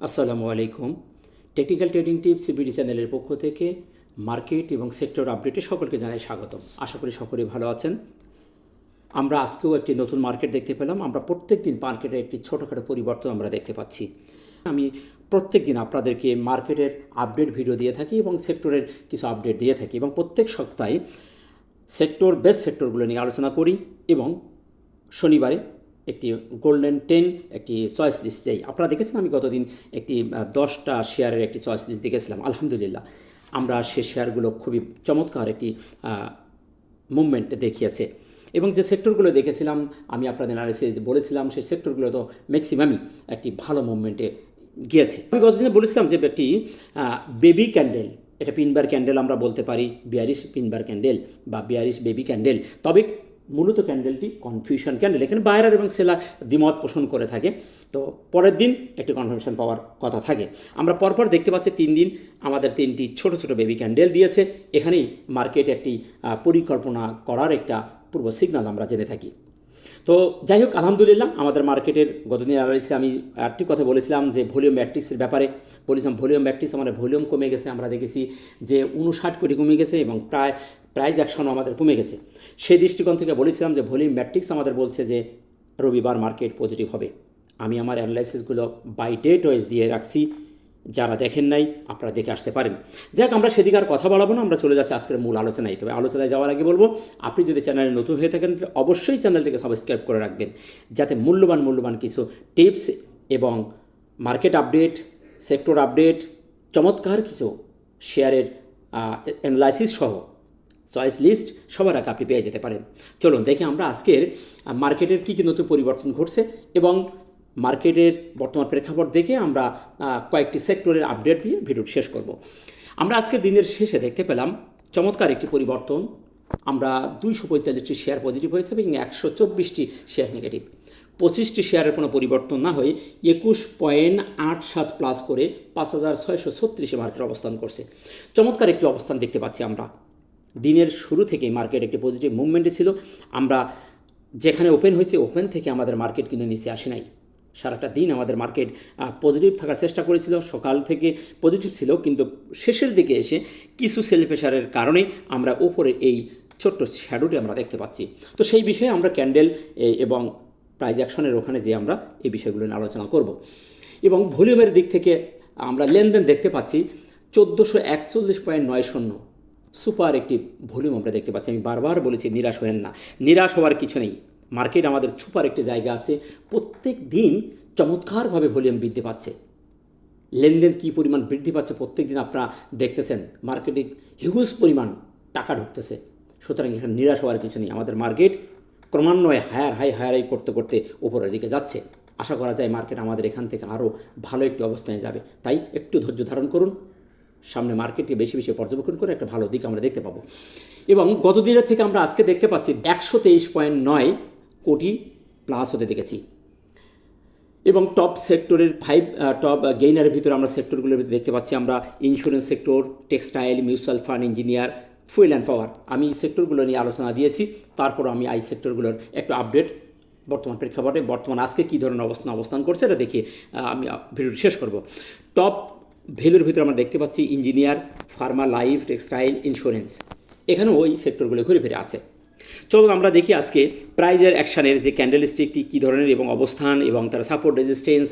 আসসালামু আলাইকুম। Technical trading tips CBD চ্যানেলের পক্ষ থেকে মার্কেট এবং সেক্টর আপডেটে সকলকে জানাই স্বাগতম। আশা করি সকলেই ভালো আছেন। আমরা আজকেও একটি নতুন মার্কেট দেখতে পেলাম। আমরা প্রত্যেক দিন মার্কেটে একটি ছোটোখাটো পরিবর্তন আমরা দেখতে পাচ্ছি। আমি প্রত্যেক দিন আপনাদেরকে মার্কেটের আপডেট ভিডিও দিয়ে থাকি এবং সেক্টরের কিছু আপডেট দিয়ে থাকি এবং প্রত্যেক সপ্তাহে সেক্টর বেস্ট সেক্টরগুলো নিয়ে আলোচনা করি এবং শনিবারে একটি গোল্ডেন টেন একটি চয়েস লিস্ট দেই। আপনারা দেখেছেন আমি গতদিন একটি দশটা শেয়ারের একটি চয়েস লিস্ট দেখেছিলাম, আলহামদুলিল্লাহ। আমরা সে শেয়ারগুলো খুবই চমৎকার একটি মুভমেন্ট দেখিয়েছে। এবং যে সেক্টরগুলো দেখেছিলাম, আমি আপনাদের অ্যানালিসিস বলেছিলাম, সেই সেক্টরগুলো তো ম্যাক্সিমামই একটি ভালো মুভমেন্টে গিয়েছে। আমি গতদিনে বলেছিলাম যে একটি বেবি ক্যান্ডেল এটা পিনবার ক্যান্ডেল আমরা বলতে পারি, বিয়ারিশ পিনবার ক্যান্ডেল বা বিয়ারিশ বেবি ক্যান্ডেল তবে মূলত ক্যান্ডেলটি কনফিউশন ক্যান্ডেল এখানে বায়রার এবং সেলার দ্বিমত পোষণ করে থাকে। তো পরের দিন একটি কনফার্মেশন পাওয়ার কথা থাকে। আমরা পরপর দেখতে পাচ্ছি তিন দিন আমাদের তিনটি ছোট ছোট বেবি ক্যান্ডেল দিয়েছে। এখানেই মার্কেট একটি পরিকল্পনা করার একটা পূর্ব সিগন্যাল আমরা জেনে থাকি। তো যাই হোক, আলহামদুলিল্লাহ আমাদের মার্কেটের গতদিন অ্যানালিসে আমি আরেকটি কথা বলেছিলাম যে ভলিউম ম্যাট্রিক্সের ব্যাপারে। বলেছিলাম ভলিউম ম্যাট্রিক্স আমাদের ভলিউম কমে গেছে। আমরা দেখেছি যে উনষাট কোটি কমে গেছে এবং প্রায় প্রাইজ অ্যাকশনও আমাদের কমে গেছে। সেই দৃষ্টিকোণ থেকে বলেছিলাম যে ভলিউম ম্যাট্রিক্স আমাদের বলছে যে রবিবার মার্কেট পজিটিভ হবে। আমি আমার অ্যানালাইসিসগুলো বাই ডেট ওয়াইজ দিয়ে রাখছি। যারা দেখেন নাই, আপনারা দেখে আসতে পারেন। যাক, আমরা সেদিকে আর কথা বলাবো না, আমরা চলে যাচ্ছি আজকের মূল আলোচনায়। তবে আলোচনায় যাওয়ার আগে বলব, আপনি যদি চ্যানেলে নতুন হয়ে থাকেন, তাহলে অবশ্যই চ্যানেলটিকে সাবস্ক্রাইব করে রাখবেন। যাতে মূল্যবান মূল্যবান কিছু টিপস এবং মার্কেট আপডেট, সেক্টর আপডেট, চমৎকার কিছু শেয়ারের অ্যানালাইসিস সহ চয়েস লিস্ট সবার আগে আপনি পেয়ে যেতে পারেন। চলুন দেখি আমরা আজকের মার্কেটের কী কী নতুন পরিবর্তন ঘটছে এবং মার্কেটের বর্তমান প্রেক্ষাপট দেখে আমরা কয়েকটি সেক্টরের আপডেট দিয়ে ভিডিওটি শেষ করব। আমরা আজকের দিনের শেষে দেখতে পেলাম চমৎকার একটি পরিবর্তন। আমরা দুইশো পঁয়তাল্লিশটি শেয়ার পজিটিভ হয়েছে এবং একশো চব্বিশটি শেয়ার নেগেটিভ পঁচিশটি শেয়ারের কোনো পরিবর্তন না হয়ে একুশ পয়েন্ট আট সাত প্লাস করে পাঁচ হাজার ছয়শো ছত্রিশে মার্কেট অবস্থান করছে। চমৎকার একটি অবস্থান দেখতে পাচ্ছি আমরা। দিনের শুরু থেকেই মার্কেট একটি পজিটিভ মুভমেন্টে ছিল। আমরা যেখানে ওপেন হয়েছে ওপেন থেকে আমাদের মার্কেট কিন্তু নিচে আসে নাই। সারাটা দিন আমাদের মার্কেট পজিটিভ থাকার চেষ্টা করেছিল। সকাল থেকে পজিটিভ ছিল, কিন্তু শেষের দিকে এসে কিছু সেল প্রেশারের কারণে আমরা ওপরে এই ছোট্ট শ্যাডোটি আমরা দেখতে পাচ্ছি। তো সেই বিষয়ে আমরা ক্যান্ডেল এবং প্রাইজ অ্যাকশনের ওখানে যে আমরা এই বিষয়গুলো নিয়ে আলোচনা করব। এবং ভলিউমের দিক থেকে আমরা লেনদেন দেখতে পাচ্ছি, চোদ্দোশো একচল্লিশ পয়েন্ট নয় শূন্য। সুপার একটি ভলিউম আমরা দেখতে পাচ্ছি। আমি বারবার বলেছি, নিরাশ হবেন না। নিরাশ হওয়ার কিছু নেই। মার্কেট আমাদের সুপার একটি জায়গা আছে। প্রত্যেক দিন চমৎকারভাবে ভলিউম বৃদ্ধি পাচ্ছে। লেনদেন কী পরিমাণ বৃদ্ধি পাচ্ছে প্রত্যেক দিন আপনারা দেখতেছেন। মার্কেটে হিউজ পরিমাণ টাকা ঢুকতেছে। সুতরাং এখানে নিরাশ হওয়ার কিছু নেই। আমাদের মার্কেট ক্রমান্বয়ে হায়ার হাই হায়ার হাই করতে করতে উপরের দিকে যাচ্ছে। আশা করা যায় মার্কেট আমাদের এখান থেকে আরও ভালো একটি অবস্থায় যাবে। তাই একটু ধৈর্য ধারণ করুন। সামনে মার্কেটকে বেশি বেশি পর্যবেক্ষণ করে একটা ভালো দিক আমরা দেখতে পাবো। এবং গত দিনের থেকে আমরা আজকে দেখতে পাচ্ছি একশো তেইশ পয়েন্ট নয় কোটি প্লাস হতে দেখেছি। এবং টপ সেক্টরের ফাইভ টপ গেইনারের ভিতরে আমরা সেক্টরগুলোর ভিতরে দেখতে পাচ্ছি আমরা insurance sector textile mutual fund engineer fuel and power আমি এই সেক্টরগুলো নিয়ে আলোচনা দিয়েছি তারপর আমি আই সেক্টরগুলোর একটু আপডেট বর্তমান প্রেক্ষাপটে, বর্তমান আজকে কী ধরনের অবস্থান অবস্থান করছে, এটা দেখে আমি ভিডিওটি শেষ করব। টপ ভ্যালুর ভিতরে আমরা দেখতে পাচ্ছি engineer, pharma, life, textile, insurance. এখানেও ওই সেক্টরগুলো ঘুরে ফিরে আছে। চলুন আমরা দেখি আজকে প্রাইজের অ্যাকশানের যে ক্যান্ডেল স্টিকটি কী ধরনের এবং অবস্থান এবং তার সাপোর্ট, রেজিস্ট্যান্স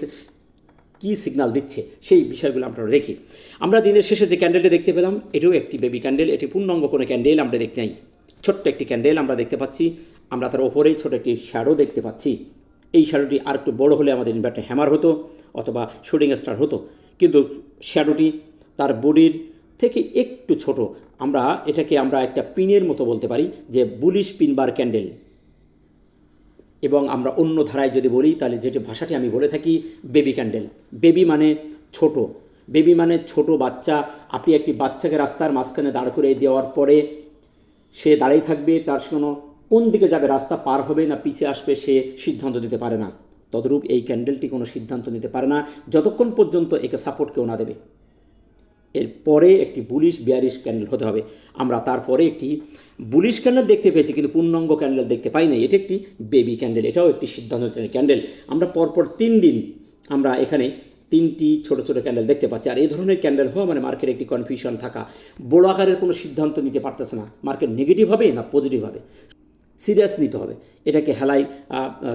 কী সিগন্যাল দিচ্ছে সেই বিষয়গুলো আমরা দেখি। আমরা দিনের শেষে যে ক্যান্ডেলটা দেখতে পেলাম, এটাও একটি বেবি ক্যান্ডেল, এটি পূর্ণাঙ্গ কোনো ক্যান্ডেল আমরা দেখতে নাই। ছোট্ট একটি ক্যান্ডেল আমরা দেখতে পাচ্ছি। আমরা তার ওপরেই ছোট একটি শ্যাডো দেখতে পাচ্ছি। এই শ্যাডোটি আর একটু বড় হলে আমাদের ইনভার্টার হ্যামার হতো অথবা শুটিং স্টার হতো। কিন্তু শ্যাডোটি তার বডির থেকে একটু ছোট। আমরা এটাকে আমরা একটা পিনের মতো বলতে পারি, যে বুলিশ পিনবার ক্যান্ডেল এবং আমরা অন্য ধারায় যদি বলি, তাহলে যেটি ভাষাটি আমি বলে থাকি বেবি ক্যান্ডেল বেবি মানে ছোট। বেবি মানে ছোট বাচ্চা। আপনি একটি বাচ্চাকে রাস্তার মাঝখানে দাঁড় করে দেওয়ার পরে সে দাঁড়িয়ে থাকবে, তার কোনো কোন দিকে যাবে, রাস্তা পার হবে না পিছিয়ে আসবে সে সিদ্ধান্ত নিতে পারে না। তদরূপ এই ক্যান্ডেলটি কোনো সিদ্ধান্ত নিতে পারে না, যতক্ষণ পর্যন্ত একে সাপোর্ট কেউ না দেবে। এরপরে একটি বুলিশ বিয়ারিশ ক্যান্ডেল হতে হবে। আমরা তারপরে একটি বুলিশ ক্যান্ডেল দেখতে পেয়েছি, কিন্তু পূর্ণাঙ্গ ক্যান্ডেল দেখতে পাই নাই। এটি একটি বেবি ক্যান্ডেল এটাও একটি সিদ্ধান্ত ক্যান্ডেল আমরা পরপর তিন দিন আমরা এখানে তিনটি ছোট ছোট ক্যান্ডেল দেখতে পাচ্ছি। আর এই ধরনের ক্যান্ডেল হওয়া মানে মার্কেটে একটি কনফিউশন থাকা। বড় আকারের কোনো সিদ্ধান্ত নিতে পারতেছে না। মার্কেট নেগেটিভ হবে না পজিটিভ হবে? সিরিয়াস নিতে হবে। এটাকে হেলাই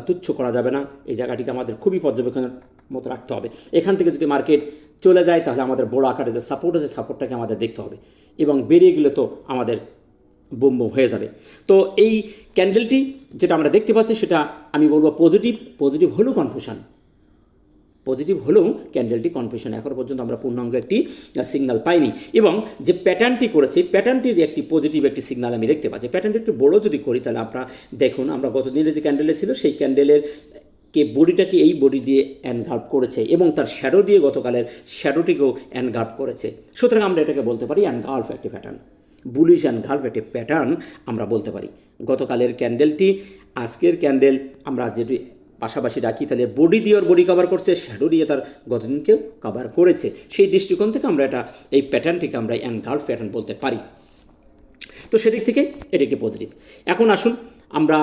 তুচ্ছ করা যাবে না। এই জায়গাটিকে আমাদের খুবই পর্যবেক্ষণের মতো রাখতে হবে। এখান থেকে যদি মার্কেট চলে যায়, তাহলে আমাদের বড় আকারে যে সাপোর্ট আছে সাপোর্টটাকে আমাদের দেখতে হবে। এবং বেরিয়ে গেলে তো আমাদের বোম বোম হয়ে যাবে। তো এই ক্যান্ডেলটি যেটা আমরা দেখতে পাচ্ছি, সেটা আমি বলব পজিটিভ পজিটিভ হলেও কনফিউশন পজিটিভ হলেও ক্যান্ডেলটি কনফিউশন এখন পর্যন্ত আমরা পূর্ণাঙ্গ একটি সিগন্যাল পাইনি। এবং যে প্যাটার্নটি করেছে প্যাটার্নটির একটি পজিটিভ একটি সিগন্যাল আমি দেখতে পাচ্ছি। প্যাটার্নটি একটু বড় যদি করি, তাহলে আপনারা দেখুন, আমরা গত দিনের যে ক্যান্ডেলে ছিল, সেই ক্যান্ডেলের কে বডিটাকে এই বডি দিয়ে অ্যানগার্ভ করেছে এবং তার শ্যাডো দিয়ে গতকালের শ্যাডোটিকেও অ্যানগার্ভ করেছে। সুতরাং আমরা এটাকে বলতে পারি অ্যানগার্ভ একটি প্যাটার্ন বুলিশ অ্যানগার্ভ একটি প্যাটার্ন আমরা বলতে পারি। গতকালের ক্যান্ডেলটি আজকের ক্যান্ডেল আমরা যেটি পাশাপাশি রাখি তাহলে বডি দিয়ে ওর বডি কভার করছে শ্যাডো দিয়ে তার গতদিনকেও কভার করেছে। সেই দৃষ্টিকোণ থেকে আমরা এটা, এই প্যাটার্নটিকে আমরা অ্যানগার্ভ প্যাটার্ন বলতে পারি। তো সেদিক থেকে এটি একটি পজিটিভ এখন আসুন আমরা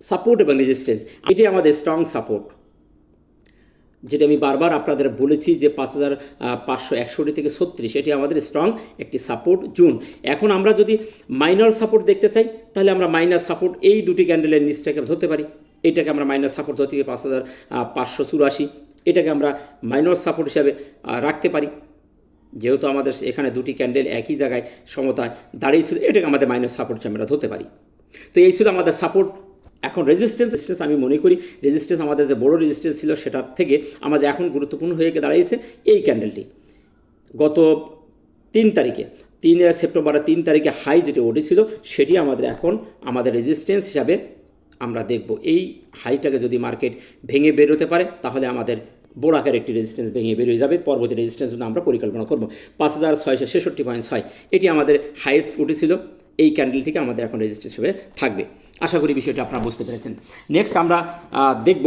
সাপোর্ট এবং রেজিস্ট্যান্স এটি আমাদের স্ট্রং সাপোর্ট যেটা আমি বারবার আপনাদের বলেছি যে পাঁচ হাজার পাঁচশো একষট্টি থেকে ছত্রিশ, এটি আমাদের স্ট্রং একটি সাপোর্ট জুন এখন আমরা যদি মাইনর সাপোর্ট দেখতে চাই, তাহলে আমরা মাইনার সাপোর্ট এই দুটি ক্যান্ডেলের নিচটাকে ধরতে পারি। এটাকে আমরা মাইনার সাপোর্ট ধরতে পাঁচ হাজার পাঁচশো চুরাশি এটাকে আমরা মাইনর সাপোর্ট হিসাবে রাখতে পারি। যেহেতু আমাদের এখানে দুটি ক্যান্ডেল একই জায়গায় সমতায় দাঁড়িয়েছিল, এটাকে আমাদের মাইনার সাপোর্ট হিসাবে আমরা ধরতে পারি। তো এই ছিল আমাদের সাপোর্ট এখন রেজিস্ট্যান্স রেজিস্ট্যান্স আমি মনে করি রেজিস্ট্যান্স আমাদের যে বড় রেজিস্ট্যান্স ছিল সেটার থেকে আমাদের এখন গুরুত্বপূর্ণ হয়ে দাঁড়িয়েছে এই ক্যান্ডেলটি গত তিন তারিখে, তিন সেপ্টেম্বরের তিন তারিখে হাই যেটি উঠেছিল সেটি আমাদের এখন, আমাদের রেজিস্ট্যান্স হিসাবে আমরা দেখব এই হাইটাকে যদি মার্কেট ভেঙে বেরোতে পারে, তাহলে আমাদের বড় আকারের একটি রেজিস্ট্যান্স ভেঙে বেরিয়ে যাবে। পরবর্তী রেজিস্ট্যান্স জন্য আমরা পরিকল্পনা করব। পাঁচ হাজার ছয়শো ছেষট্টি পয়েন্ট ছয়, এটি আমাদের হাইয়েস্ট উঠেছিল এই ক্যান্ডেল থেকে আমাদের এখন রেজিস্ট্যান্স হয়ে থাকবে। আশা করি বিষয়টা আপনারা বুঝতে পেরেছেন। নেক্সট আমরা দেখব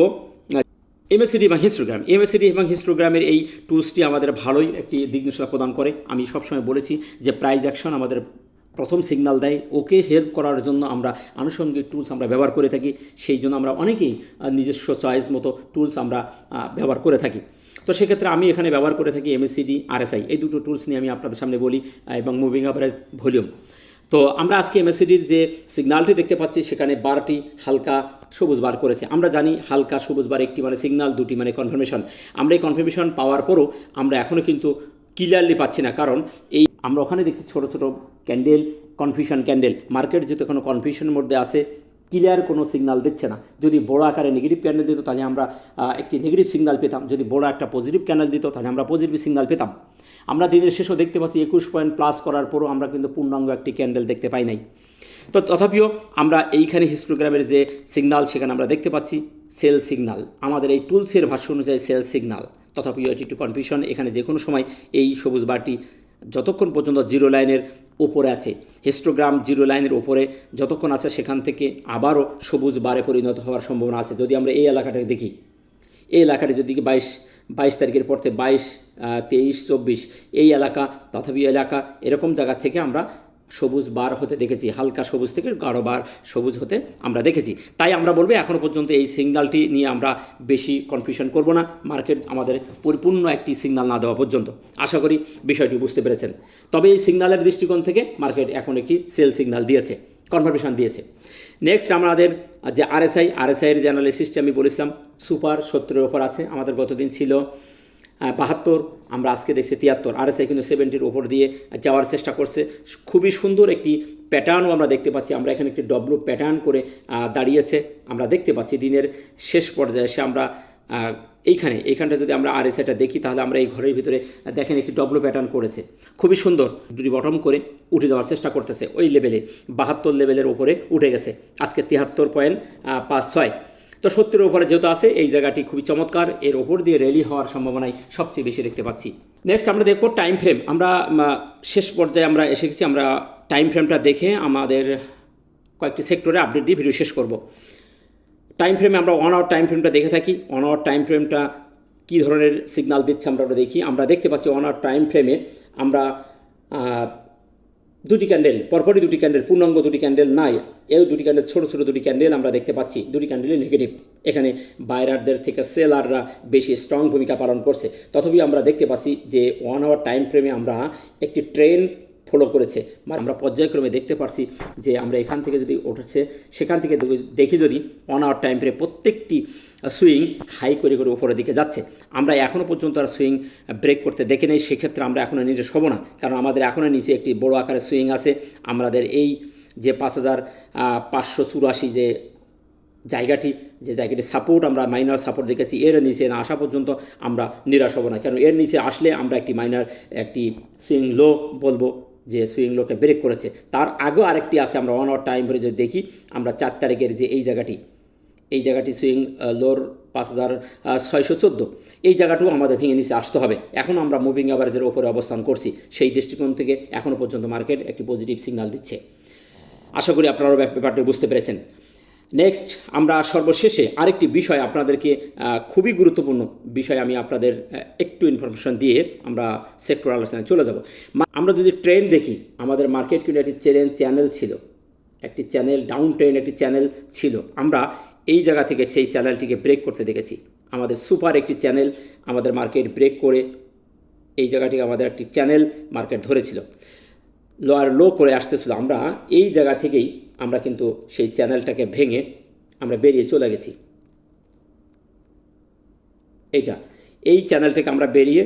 এমএসিডি এবং হিস্টোগ্রাম এমএসিডি এবং হিস্টোগ্রামের এই টুলসটি আমাদের ভালোই একটি দিকনির্দেশনা প্রদান করে। আমি সবসময় বলেছি যে প্রাইজ অ্যাকশন আমাদের প্রথম সিগন্যাল দেয়, ওকে হেল্প করার জন্য আমরা আনুষঙ্গিক টুলস আমরা ব্যবহার করে থাকি, সেই জন্য আমরা অনেকেই নিজস্ব চয়েস মতো টুলস আমরা ব্যবহার করে থাকি। তো সেক্ষেত্রে আমি এখানে ব্যবহার করে থাকি এমএসিডি আরএসআই এই দুটো টুলস নিয়ে আমি আপনাদের সামনে বলি এবং মুভিং অ্যাভারেজ ভলিউম তো আমরা আজকে এমএসিডির যে সিগন্যালটি দেখতে পাচ্ছি, সেখানে বারটি হালকা সবুজ বার করেছে। আমরা জানি হালকা সবুজ বার একটি মানে সিগন্যাল দুটি মানে কনফার্মেশন আমরা এই কনফার্মেশন পাওয়ার পরও আমরা এখনও কিন্তু ক্লিয়ারলি পাচ্ছি না, কারণ এই আমরা ওখানে দেখছি ছোট ছোট ক্যান্ডেল কনফিউশন ক্যান্ডেল মার্কেট যেহেতু কোনো কনফিউশনের মধ্যে আছে ক্লিয়ার কোনো সিগনাল দিচ্ছে না। যদি বড় আকারে নেগেটিভ ক্যান্ডেল দিত, তাহলে আমরা একটি নেগেটিভ সিগনাল পেতাম। যদি বড় একটা পজিটিভ ক্যান্ডেল দিত, তাহলে আমরা পজিটিভ সিগনাল পেতাম। আমরা দিনের শেষেও দেখতে পাচ্ছি একুশ পয়েন্ট প্লাস করার পরও আমরা কিন্তু পূর্ণাঙ্গ একটি ক্যান্ডেল দেখতে পাই নাই। তো তথাপিও আমরা এইখানে হিস্টোগ্রামের যে সিগনাল সেখানে আমরা দেখতে পাচ্ছি সেল সিগনাল আমাদের এই টুলসের ভাষ্য অনুযায়ী সেল সিগনাল তথাপিও এটি একটু কনফিউশন এখানে যে কোনো সময় এই সবুজ বারটি যতক্ষণ পর্যন্ত জিরো লাইনের ওপরে আছে। হিস্টোগ্রাম জিরো লাইনের ওপরে যতক্ষণ আছে সেখান থেকে আবারও সবুজ বারে পরিণত হওয়ার সম্ভাবনা আছে। যদি আমরা এই এলাকাটাকে দেখি, এই এলাকাটি যদি বাইশ বাইশ তারিখের পর থেকে বাইশ তেইশ, চব্বিশ, এই এলাকা, তথাপি এলাকা এরকম জায়গা থেকে আমরা সবুজ বার হতে দেখেছি, হালকা সবুজ থেকে গাঢ় বার সবুজ হতে আমরা দেখেছি। তাই আমরা বলব এখনও পর্যন্ত এই সিগনালটি নিয়ে আমরা বেশি কনফিউশন করব না, মার্কেট আমাদের পরিপূর্ণ একটি সিগনাল না দেওয়া পর্যন্ত। আশা করি বিষয়টি বুঝতে পেরেছেন। তবে এই সিগনালের দৃষ্টিকোণ থেকে মার্কেট এখন একটি সেল সিগনাল দিয়েছে কনফার্মেশন দিয়েছে। নেক্সট আমাদের যে আরএসআই আরএসআইয়ের যে অ্যানালিসিসটি আমি বলেছিলাম সুপার সত্তরের ওপর আছে, আমাদের গতদিন ছিল বাহাত্তর, আমরা আজকে দেখছি তিয়াত্তর। আরএসআই কিন্তু সেভেন্টির ওপর দিয়ে যাওয়ার চেষ্টা করছে। খুবই সুন্দর একটি প্যাটার্নও আমরা দেখতে পাচ্ছি। আমরা এখানে একটি ডব্লু প্যাটার্ন করে দাঁড়িয়েছে। আমরা দেখতে পাচ্ছি দিনের শেষ পর্যায়ে এসে আমরা এইখানে, এইখানটা যদি আমরা আর এটা দেখি, তাহলে আমরা এই ঘরের ভিতরে দেখেন একটি ডব্লু প্যাটার্ন করেছে। খুবই সুন্দর, দুটি বটম করে উঠে যাওয়ার চেষ্টা করতেছে। ওই লেভেলে বাহাত্তর লেভেলের ওপরে উঠে গেছে। আজকে তিয়াত্তর পয়েন্ট পাঁচ ছয়। তো সত্তরের উপরে যেহেতু আছে, এই জায়গাটি খুবই চমৎকার। এর ওপর দিয়ে র্যালি হওয়ার সম্ভাবনাই সবচেয়ে বেশি দেখতে পাচ্ছি। নেক্সট আমরা দেখব টাইম ফ্রেম আমরা শেষ পর্যায়ে আমরা এসে গেছি। আমরা টাইম ফ্রেমটা দেখে আমাদের কয়েকটি সেক্টরে আপডেট দিয়ে ভিডিও শেষ করব। টাইম ফ্রেমে আমরা ওয়ান আওয়ার টাইম ফ্রেমটা দেখে থাকি। ওয়ান আওয়ার টাইম ফ্রেমটা কী ধরনের সিগনাল দিচ্ছে আমরা দেখি। আমরা দেখতে পাচ্ছি ওয়ান আওয়ার টাইম ফ্রেমে আমরা দুটি ক্যান্ডেল পরপরই দুটি ক্যান্ডেল পূর্ণাঙ্গ দুটি ক্যান্ডেল নাই। এও দুটি ক্যান্ডেল ছোটো ছোটো দুটি ক্যান্ডেল আমরা দেখতে পাচ্ছি। দুটি ক্যান্ডেলই নেগেটিভ এখানে বাইরারদের থেকে সেলাররা বেশি স্ট্রং ভূমিকা পালন করছে। তথাপি আমরা দেখতে পাচ্ছি যে ওয়ান আওয়ার টাইম ফ্রেমে আমরা একটি ট্রেন ফলো করেছে। মানে আমরা পর্যায়ক্রমে দেখতে পারছি যে আমরা এখান থেকে যদি উঠেছে, সেখান থেকে দেখি যদি ওয়ান আওয়ার টাইম ফ্রেমে প্রত্যেকটি সুইং হাই করে করে উপরের দিকে যাচ্ছে। আমরা এখনও পর্যন্ত আর সুইং ব্রেক করতে দেখি নেই, সেক্ষেত্রে আমরা এখনও নিজে হব না। কারণ আমাদের এখনও নিচে একটি বড় আকারের সুইং আছে। আমাদের এই যে পাঁচ হাজার পাঁচশো চুরাশি যে জায়গাটি যে জায়গাটি সাপোর্ট আমরা মাইনার সাপোর্ট দেখেছি, এর নিচে না আসা পর্যন্ত আমরা নিরাশ হব না। কারণ এর নিচে আসলে আমরা একটি মাইনার একটি সুইং লো বলব। যে সুইং লোটা ব্রেক করেছে, তার আগেও আরেকটি আছে, আমরা ওয়ান আওয়ার টাইম ধরে যদি দেখি, আমরা চার তারিখের যে এই জায়গাটি এই জায়গাটি সুইং লোর পাঁচ হাজার ছয়শো চোদ্দ, এই জায়গাটাও আমাদের ভেঙে নিচে আসতে হবে। এখন আমরা মুভিং অ্যাভারেজের ওপরে অবস্থান করছি, সেই দৃষ্টিকোণ থেকে এখনও পর্যন্ত মার্কেট একটি পজিটিভ সিগনাল দিচ্ছে। আশা করি আপনারাও ব্যাপারটি বুঝতে পেরেছেন। নেক্সট আমরা সর্বশেষে আরেকটি বিষয় আপনাদেরকে খুবই গুরুত্বপূর্ণ বিষয় আমি আপনাদের একটু ইনফরমেশন দিয়ে আমরা সেক্টর আলোচনায় চলে যাব। আমরা যদি ট্রেন দেখি, আমাদের মার্কেট কিন্তু একটি চ্যানেল চ্যানেল ছিল। একটি চ্যানেল ডাউন ট্রেন একটি চ্যানেল ছিল। আমরা এই জায়গা থেকে সেই চ্যানেলটিকে ব্রেক করতে দেখেছি। আমাদের সুপার একটি চ্যানেল আমাদের মার্কেট ব্রেক করে এই জায়গাটিকে আমাদের একটি চ্যানেল মার্কেট ধরেছিল। লোয়ার লো করে আসতেছিল। আমরা এই জায়গা থেকেই আমরা কিন্তু সেই চ্যানেলটাকে ভেঙে আমরা বেরিয়ে চলে গেছি। এইটা, এই চ্যানেল থেকে আমরা বেরিয়ে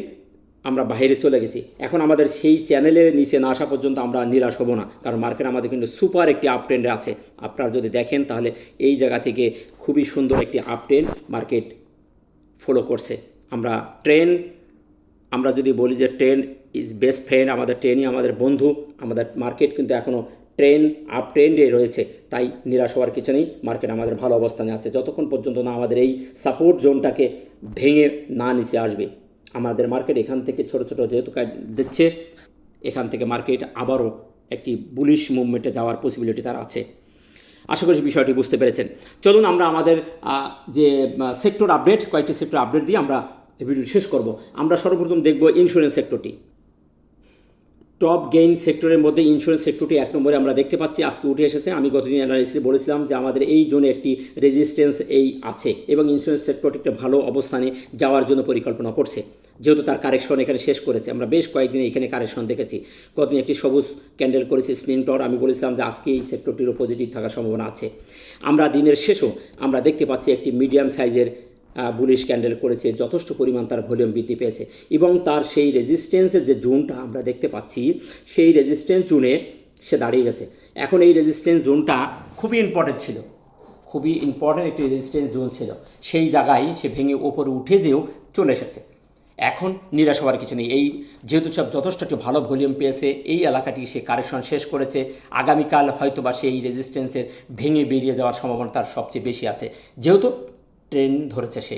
আমরা বাইরে চলে গেছি। এখন আমাদের সেই চ্যানেলের নিচে না আসা পর্যন্ত আমরা নিরাশ হব না, কারণ মার্কেট আমাদের কিন্তু সুপার একটি আপ ট্রেন্ডে আছে। আপনারা যদি দেখেন তাহলে এই জায়গা থেকে খুবই সুন্দর একটি আপ ট্রেন্ড মার্কেট ফলো করছে। আমরা ট্রেন আমরা যদি বলি যে ট্রেন ইজ বেস্ট ফ্রেন্ড আমাদের ট্রেনই আমাদের বন্ধু, আমাদের মার্কেট কিন্তু এখনও ট্রেন আপ ট্রেন্ডে রয়েছে। তাই নিরাশ হওয়ার কিছু নেই। মার্কেট আমাদের ভালো অবস্থানে আছে। যতক্ষণ পর্যন্ত না আমাদের এই সাপোর্ট জোনটাকে ভেঙে না নিচে আসবে। আমাদের মার্কেট এখান থেকে ছোট ছোট যেহেতু কাজ দিচ্ছে, এখান থেকে মার্কেট আবারও একটি বুলিশ মুভমেন্টে যাওয়ার পসিবিলিটি তার আছে। আশা করি বিষয়টি বুঝতে পেরেছেন। চলুন আমরা আমাদের যে সেক্টর আপডেট কয়েকটি সেক্টর আপডেট দিয়ে আমরা ভিডিও শেষ করব। আমরা সর্বপ্রথম দেখব ইন্স্যুরেন্স সেক্টরটি টপ গেইন সেক্টরের মধ্যে ইন্স্যুরেন্স সেক্টরটি এক নম্বরে আমরা দেখতে পাচ্ছি। আজকে উঠে এসেছে। আমি গতদিন অ্যানালিসিসে বলেছিলাম যে আমাদের এই জোনে একটি রেজিস্ট্যান্স এই আছে এবং ইন্স্যুরেন্স সেক্টরটি একটা ভালো অবস্থানে যাওয়ার জন্য পরিকল্পনা করছে। যেহেতু তার কারেকশন এখানে শেষ করেছে। আমরা বেশ কয়েকদিন এখানে কারেকশন দেখেছি। গতদিন একটি সবুজ ক্যান্ডেল করেছি স্পিন টর আমি বলেছিলাম যে আজকে এই সেক্টরটিরও পজিটিভ থাকার সম্ভাবনা আছে। আমরা দিনের শেষও আমরা দেখতে পাচ্ছি একটি মিডিয়াম সাইজের বুলিশ ক্যান্ডেল করেছে, যথেষ্ট পরিমাণ তার ভলিউম বৃদ্ধি পেয়েছে এবং তার সেই রেজিস্ট্যান্সের যে জোনটা আমরা দেখতে পাচ্ছি, সেই রেজিস্ট্যান্স জোনে সে দাঁড়িয়ে গেছে। এখন এই রেজিস্ট্যান্স জোনটা খুবই ইম্পর্টেন্ট ছিল, খুবই ইম্পর্টেন্ট একটি রেজিস্ট্যান্স জোন ছিল। সেই জায়গায় সে ভেঙে ওপরে উঠে যেও চলে এসেছে। এখন নিরাশ হওয়ার কিছু নেই। এই যেহেতু সব যথেষ্ট একটু ভালো ভলিউম পেয়েছে, এই এলাকাটি সে কারেকশন শেষ করেছে। আগামীকাল হয়তো বা সেই রেজিস্ট্যান্সের ভেঙে বেরিয়ে যাওয়ার সম্ভাবনা তার সবচেয়ে বেশি আছে। যেহেতু ট্রেন ধরেছে সে।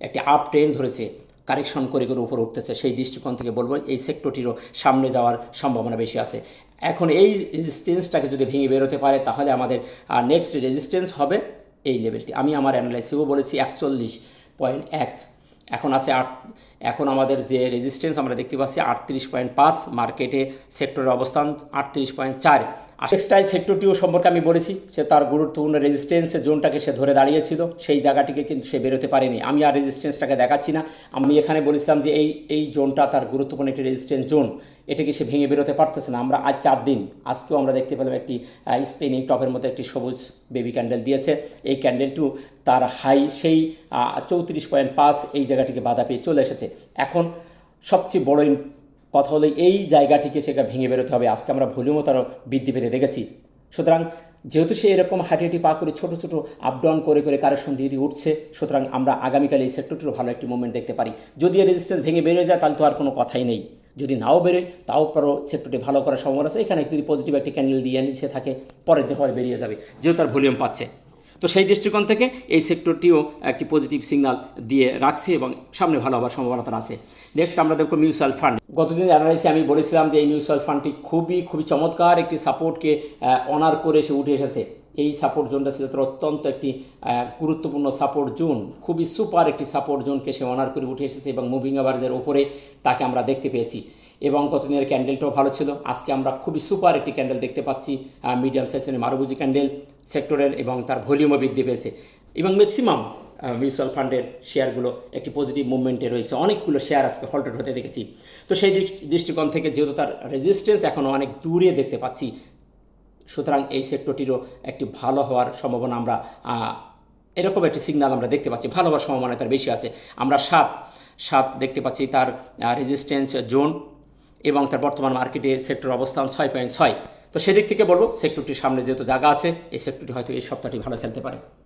একটি আপ ট্রেন ধরেছে কারেকশন করে করে উপরে উঠতেছে, সেই দৃষ্টিকোণ থেকে বলব এই সেক্টরটিরও সামনে যাওয়ার সম্ভাবনা বেশি আছে। এখন এই রেজিস্ট্যান্সটাকে যদি ভেঙে বেরোতে পারে, তাহলে আমাদের নেক্সট রেজিস্ট্যান্স হবে এই লেভেলটি আমি আমার অ্যানালাইসিসেও বলেছি একচল্লিশ পয়েন্ট এক। এখন আছে আট, এখন আমাদের যে রেজিস্ট্যান্স আমরা দেখতে পাচ্ছি আটত্রিশ পয়েন্ট পাঁচ মার্কেটে সেক্টরের অবস্থান আটত্রিশ পয়েন্ট চার। টেক্সটাইল সেক্টরটিও সম্পর্কে আমি বলেছি, সে তার গুরুত্বপূর্ণ রেজিস্ট্যান্সের জোনটাকে সে ধরে দাঁড়িয়েছিল, সেই জায়গাটিকে কিন্তু সে বেরোতে পারেনি। আমি আর রেজিস্ট্যান্সটাকে দেখাচ্ছি না। আমি এখানে বলেছিলাম যে এই এই জোনটা তার গুরুত্বপূর্ণ একটি রেজিস্ট্যান্স জোন। এটাকে সে ভেঙে বেরোতে পারতেছে না। আমরা আজ চার দিন, আজকেও আমরা দেখতে পেলাম একটি স্পেনিং টপের মধ্যে একটি সবুজ বেবি ক্যান্ডেল দিয়েছে। এই ক্যান্ডেলটিও তার হাই সেই চৌত্রিশ পয়েন্ট পাঁচ এই জায়গাটিকে বাধা পেয়ে চলে এসেছে। এখন সবচেয়ে বড় কথা হলো এই জায়গাটিকে সেটা ভেঙে বেরোতে হবে। আজকে আমরা ভলিউমও তারও বৃদ্ধি পেতে দেখেছি। সুতরাং যেহেতু সে এরকম হাঁটিহাঁটি পা করে ছোটো ছোটো আপ ডাউন করে করে কারেকশন দিয়ে দিয়ে উঠছে, সুতরাং আমরা আগামীকাল এই সেক্টরটিরও ভালো একটি মুভমেন্ট দেখতে পারি। যদি এই রেজিস্ট্যান্স ভেঙে বেরিয়ে যায়, তাহলে তো আর কোনো কথাই নেই। যদি নাও বেরোয়, তাও পরও সেক্টরটি ভালো করার সম্ভাবনা আছে। এখানে যদি পজিটিভ একটি ক্যান্ডেল দিয়ে নিচে থাকে, পরের দিন পরে বেরিয়ে যাবে, যেহেতু তার ভলিউম পাচ্ছে। তো সেই দৃষ্টিকোণ থেকে এই সেক্টরটিও একটি পজিটিভ সিগন্যাল দিয়ে রাখছে এবং সামনে ভালো হওয়ার সম্ভাবনা আছে। নেক্সট আমরা দেখব মিউচুয়াল ফান্ড গতদিন অ্যানালাইসে আমি বলেছিলাম যে এই মিউচুয়াল ফান্ডটি খুবই খুবই চমৎকার একটি সাপোর্টকে অনার করে সে উঠে এসেছে। এই সাপোর্ট জোনটা ছিল তার অত্যন্ত একটি গুরুত্বপূর্ণ সাপোর্ট জোন খুবই সুপার একটি সাপোর্ট জোনকে সে অনার করে উঠে এসেছে এবং মুভিং অ্যাভারেজের ওপরে তাকে আমরা দেখতে পেয়েছি। এবং কতদিনের ক্যান্ডেলটাও ভালো ছিল। আজকে আমরা খুবই সুপার একটি ক্যান্ডেল দেখতে পাচ্ছি। মিডিয়াম সাইজের মারুবুজি ক্যান্ডেল সেক্টরের এবং তার ভলিউমও বৃদ্ধি পেয়েছে। এবং ম্যাক্সিমাম মিউচুয়াল ফান্ডের শেয়ারগুলো একটি পজিটিভ মুভমেন্টে রয়েছে। অনেকগুলো শেয়ার আজকে হল্টেড হতে দেখেছি। তো সেই দৃষ্টিকোণ থেকে যেহেতু তার রেজিস্ট্যান্স এখনও অনেক দূরে দেখতে পাচ্ছি, সুতরাং এই সেক্টরটিরও একটি ভালো হওয়ার সম্ভাবনা আমরা এরকম একটি সিগন্যাল আমরা দেখতে পাচ্ছি। ভালো হওয়ার সম্ভাবনা তার বেশি আছে। আমরা সাত সাত দেখতে পাচ্ছি তার রেজিস্ট্যান্স জোন এবং তার বর্তমান মার্কেটে সেক্টর অবস্থান ছয় পয়েন্ট ছয়। তো সেদিক থেকে বলব, সেক্টরটির সামনে যেহেতু জায়গা আছে, এই সেক্টরটি হয়তো এই সপ্তাহটি ভালো খেলতে পারে।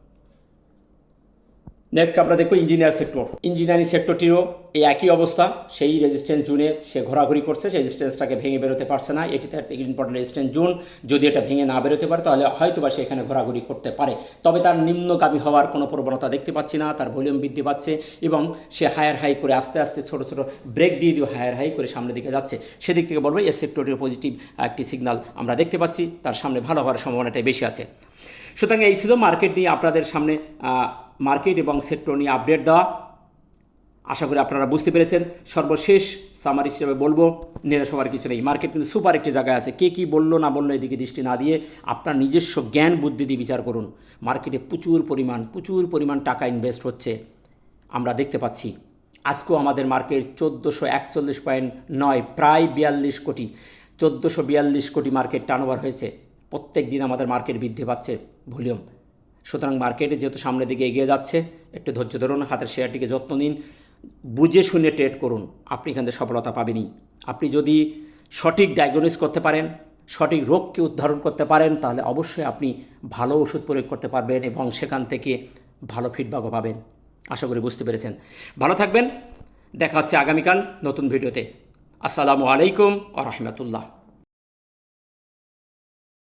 নেক্সট আমরা দেখব ইঞ্জিনিয়ার সেক্টর ইঞ্জিনিয়ারিং সেক্টরটিরও এই একই অবস্থা। সেই রেজিস্ট্যান্স জুনে সে ঘোরাঘুরি করছে, সেই রেজিস্ট্যান্সটাকে ভেঙে বেরোতে পারছে না। এটি তার ইম্পর্টেন্ট রেজিস্ট্যান্স জোন যদি এটা ভেঙে না বেরোতে পারে, তাহলে হয়তো বা সে এখানে ঘোরাঘুরি করতে পারে। তবে তার নিম্নগামী হওয়ার কোনো প্রবণতা দেখতে পাচ্ছি না, তার ভলিউম বৃদ্ধি পাচ্ছে এবং সে হায়ার হাই করে আস্তে আস্তে ছোট ছোট ব্রেক দিয়ে দিয়ে হায়ার হাই করে সামনের দিকে যাচ্ছে। সেদিক থেকে বলব, এই সেক্টরের পজিটিভ একটি সিগন্যাল আমরা দেখতে পাচ্ছি। তার সামনে ভালো হওয়ার সম্ভাবনাটাই বেশি আছে। সুতরাং এই ছিল মার্কেট নিয়ে আপনাদের সামনে মার্কেট এবং সেক্টর নিয়ে আপডেট দেওয়া। আশা করি আপনারা বুঝতে পেরেছেন। সর্বশেষ সামার হিসেবে বলব নিরাশ হওয়ার কিছু নেই। মার্কেট কিন্তু সুপার একটি জায়গায় আছে। কে কী বলল না বলল এদিকে দৃষ্টি না দিয়ে আপনার নিজস্ব জ্ঞান, বুদ্ধি দিয়ে বিচার করুন। মার্কেটে প্রচুর পরিমাণ প্রচুর পরিমাণ টাকা ইনভেস্ট হচ্ছে। আমরা দেখতে পাচ্ছি, আজকেও আমাদের মার্কেট চোদ্দোশো একচল্লিশ পয়েন্ট নয়, প্রায় বিয়াল্লিশ কোটি, চোদ্দোশো বিয়াল্লিশ কোটি মার্কেট টার্নওভার হয়েছে। প্রত্যেক দিন আমাদের মার্কেট বৃদ্ধি পাচ্ছে। ভলিউম সুতরাং মার্কেটে যেহেতু সামনের দিকে এগিয়ে যাচ্ছে, একটু ধৈর্য ধরুন, হাতের শেয়ারটিকে যত্ন নিন, বুঝে শুনে ট্রেড করুন, আপনি এখান থেকে সফলতা পাবেনই। আপনি যদি সঠিক ডায়াগনোস করতে পারেন, সঠিক রোগকে উদ্ধারণ করতে পারেন, তাহলে অবশ্যই আপনি ভালো ওষুধ প্রয়োগ করতে পারবেন এবং সেখান থেকে ভালো ফিডব্যাকও পাবেন। আশা করি বুঝতে পেরেছেন। ভালো থাকবেন। দেখা হচ্ছে আগামীকাল নতুন ভিডিওতে। আসসালামু আলাইকুম আ রহমতুল্লাহ।